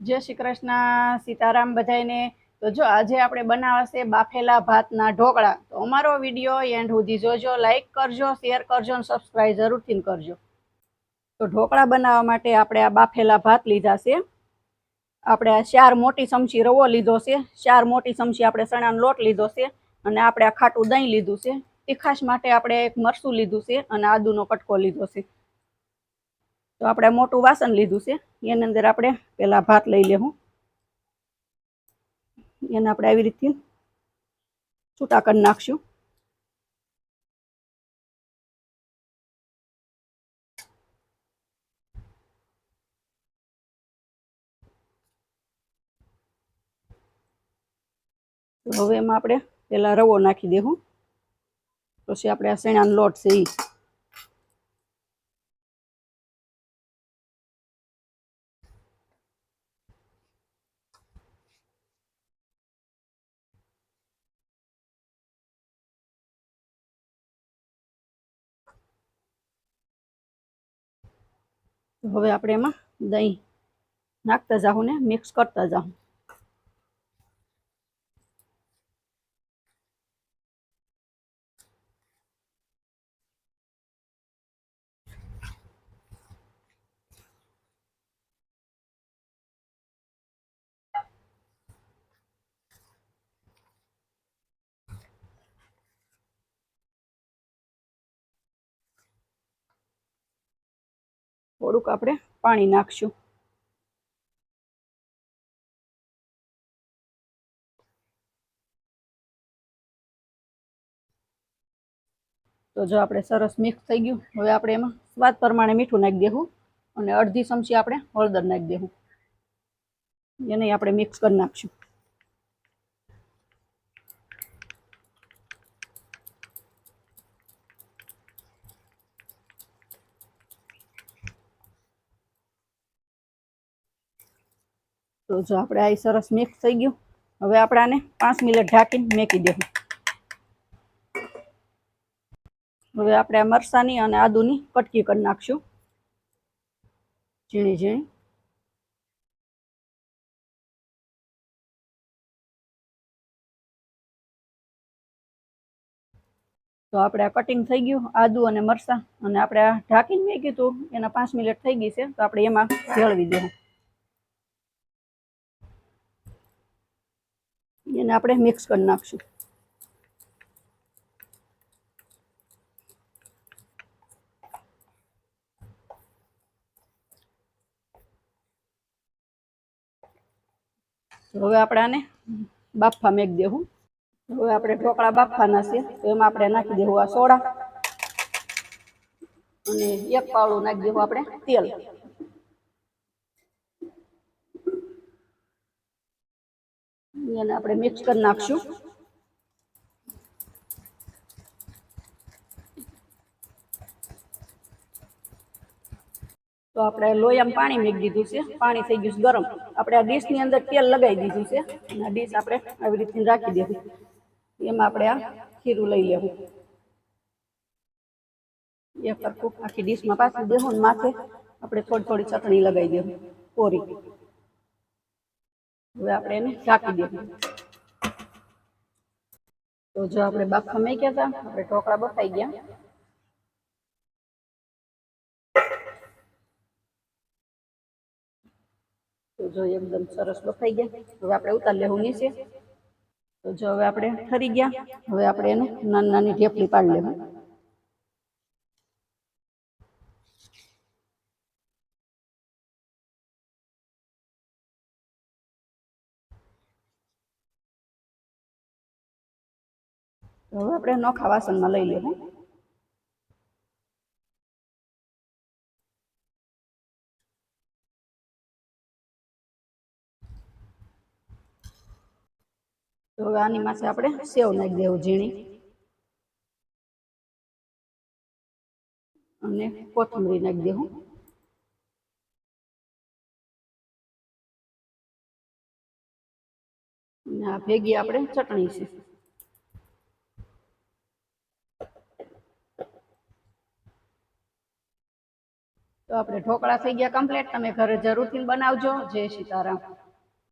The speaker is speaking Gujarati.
જય શ્રી કૃષ્ણ, સીતારામ બધાઈને તો જો આજે આપણે બનાવશે બાફેલા ભાતના ઢોકળા. તો અમારો વીડિયો એન્ડ સુધી જોજો, લાઈક કરજો, શેર કરજો અને સબસ્ક્રાઈબ જરૂરથી કરજો. તો ઢોકળા બનાવવા માટે આપણે આ બાફેલા ભાત લીધા છે. આપણે આ ચાર મોટી ચમચી રવો લીધો છે. ચાર મોટી ચમચી આપણે ચણાનો લોટ લીધો છે અને આપણે આ ખાટું દહીં લીધું છે. તીખાશ માટે આપણે એક મરસું લીધું છે અને આદુનો કટકો લીધો છે. તો આપણે મોટું વાસણ લીધું છે. એની અંદર આપણે પેલા ભાત લઈ લેવું એને આપણે આવી રીતથી છૂટા કરી નાખશું. તો હવે એમાં આપણે પેલા રવો નાખી દેવું પછી આપણે આ શેણાનો લોટ છે એ હવે આપણે એમાં દહીં નાખતા જાઉં ને મિક્સ કરતા જાઉં થોડુંક આપણે પાણી નાખશું. તો જો આપણે સરસ મિક્સ થઈ ગયું. હવે આપણે એમાં સ્વાદ પ્રમાણે મીઠું નાખી દેવું અને અડધી ચમચી આપણે હળદર નાખી દેવું. એને આપણે મિક્સ કરી નાખશું. તો જો આપણે આ સરસ મિક્સ થઈ ગયું. હવે આપણે આને પાંચ મિનિટ ઢાંકીને મેકી દેવું. હવે આપણે આ મરસાની અને આદુની કટકી કરી નાખશું. ઝીણી ઝીણી. તો આપણે આ કટિંગ થઈ ગયું, આદુ અને મરસા અને આપણે આ ઢાંકીને મેં કીધું એના પાંચ મિનિટ થઈ ગઈ છે, તો આપણે એમાં ભેળવી દેવું. એને આપણે મિક્સ કરી નાખશું. હવે આપણે આને બાફા મેક દેવું. હવે આપણે ઢોકળા બાફવાના છે, તો એમાં આપણે નાખી દેવું આ સોડા. અને એક પાવડું નાખી દેવું આપણે તેલ. એને આપણે મિક્સ કરી નાખશું. તો આપણે લોહીમાં પાણી મેક દીધું છે. પાણી થઈ ગયું છે ગરમ. આપણે આ ડીશની અંદર તેલ લગાવી દીધું છે. અને આ ડીશ આપણે આવી રીતે રાખી દેવું. એમાં આપણે આ ખીરું લઈ લેવું. એક સરખું આખી ડીશમાં પાછું દેવું ને માથે આપણે થોડી થોડી ચટણી લગાવી દેવું. કોરી હવે આપણે એને ઢાંકી દેવું તો જો આપણે બાફા મૂક્યા હતા આપણે ઢોકળા બફાઈ ગયા. તો જો એકદમ સરસ બફાઈ ગયા. હવે આપણે ઉતાર લેવું નીચે. તો જો હવે આપણે ઠરી ગયા. હવે આપણે એને નાની નાની ઢેપલી પાડી લેવું. તો હવે આપણે નોખા વાસણમાં લઈ લેવું તો હવે આની માથે આપણે સેવ નાખી દેવું ઝીણી. અને કોથમરી નાખી દેવું. આ ભેગી આપણે ચટણી છે. તો આપણે ઢોકળા થઈ ગયા કમ્પ્લીટ તમે ઘરે જરૂરથી બનાવજો. જય સીતારામ.